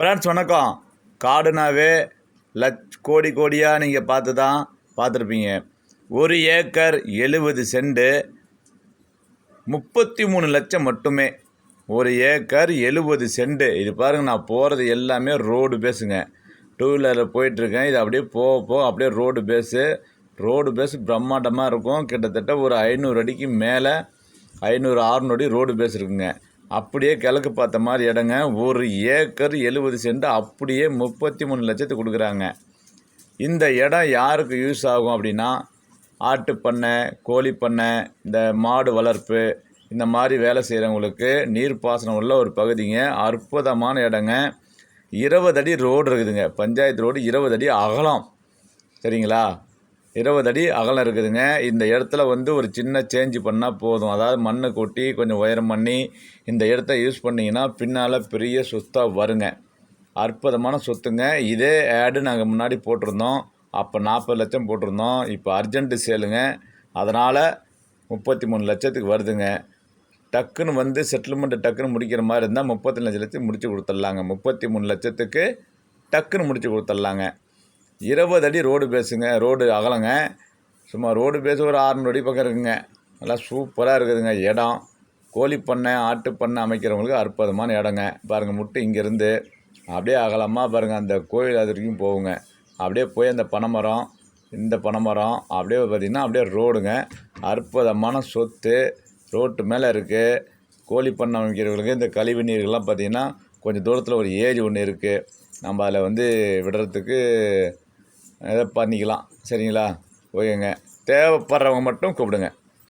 Friends வணக்கம். காடுனாவே லட்ச கோடி கோடியாக நீங்கள் பார்த்து தான் பார்த்துருப்பீங்க. ஒரு ஏக்கர் எழுபது செண்டு முப்பத்தி மூணு லட்சம் மட்டுமே. ஒரு ஏக்கர் எழுபது செண்டு இது பாருங்கள் நான் போகிறது எல்லாமே ரோடு பேஸுங்க. டூ வீலரில் போயிட்டுருக்கேன். இது அப்படியே போக போக அப்படியே ரோடு பேஸு. ரோடு பேஸ் பிரம்மாண்டமாக இருக்கும். கிட்டத்தட்ட ஒரு ஐநூறு அடிக்கு மேலே ஐநூறு ஆறுநூறு அடி ரோடு பேஸ் இருக்குங்க. அப்படியே கிழக்கு பார்த்த மாதிரி இடங்க. ஒரு ஏக்கர் எழுபது சென்ட் அப்படியே முப்பத்தி மூணு லட்சத்துக்கு கொடுக்குறாங்க. இந்த இடம் யாருக்கு யூஸ் ஆகும் அப்படின்னா ஆட்டு பண்ணை கோழி பண்ணை இந்த மாடு வளர்ப்பு இந்த மாதிரி வேலை செய்கிறவங்களுக்கு நீர்ப்பாசனம் உள்ள ஒரு பகுதிங்க. அற்புதமான இடங்க. இருபது அடி ரோடு இருக்குதுங்க. பஞ்சாயத்து ரோடு இருபது அடி அகலம். சரிங்களா? இருபது அடி அகலம் இருக்குதுங்க. இந்த இடத்துல வந்து ஒரு சின்ன சேஞ்ச் பண்ணால் போதும். அதாவது மண்ணை கொட்டி கொஞ்சம் உயரம் பண்ணி இந்த இடத்த யூஸ் பண்ணிங்கன்னா பின்னால் பெரிய சொத்தாக வருங்க. அற்புதமான சொத்துங்க. இதே ஆடு நாங்கள் முன்னாடி போட்டிருந்தோம். அப்போ நாற்பது லட்சம் போட்டிருந்தோம். இப்போ அர்ஜென்ட்டு சேலுங்க அதனால் முப்பத்தி மூணு லட்சத்துக்கு வருதுங்க. டக்குன்னு வந்து செட்டில்மெண்ட்டு டக்குன்னு முடிக்கிற மாதிரி இருந்தால் முப்பத்தி லட்சத்துக்கு முடித்து கொடுத்துட்லாங்க. முப்பத்தி மூணு லட்சத்துக்கு டக்குன்னு முடித்து கொடுத்துட்லாங்க. இருபது அடி ரோடு பேஸுங்க ரோடு அகலங்க. சும்மா ரோடு பேஸ் ஒரு ஆறுநூறு அடி பக்கம் இருக்குங்க. நல்லா சூப்பராக இருக்குதுங்க. இடம். கோழி பண்ணை ஆட்டு பண்ணை அமைக்கிறவங்களுக்கு அற்புதமான இடங்க. பாருங்கள் முட்டை இங்கேருந்து அப்படியே அகலமாக பாருங்கள் அந்த கோயில் அது வரைக்கும் போகுங்க. அப்படியே போய் அந்த பனைமரம் இந்த பனைமரம் அப்படியே பார்த்திங்கன்னா அப்படியே ரோடுங்க. அற்புதமான சொத்து ரோட்டு மேலே இருக்குது கோழி பண்ணை அமைக்கிறவங்களுக்கு இந்த கழிவு நீர்கள்லாம் பார்த்திங்கன்னா கொஞ்சம் தூரத்தில் ஒரு ஏரி ஒன்று இருக்குது நம்ம அதில் வந்து விடுறதுக்கு இதை பண்ணிக்கலாம். சரிங்களா? ஓகேங்க. தேவைப்படுறவங்க மட்டும் கூப்பிடுங்க.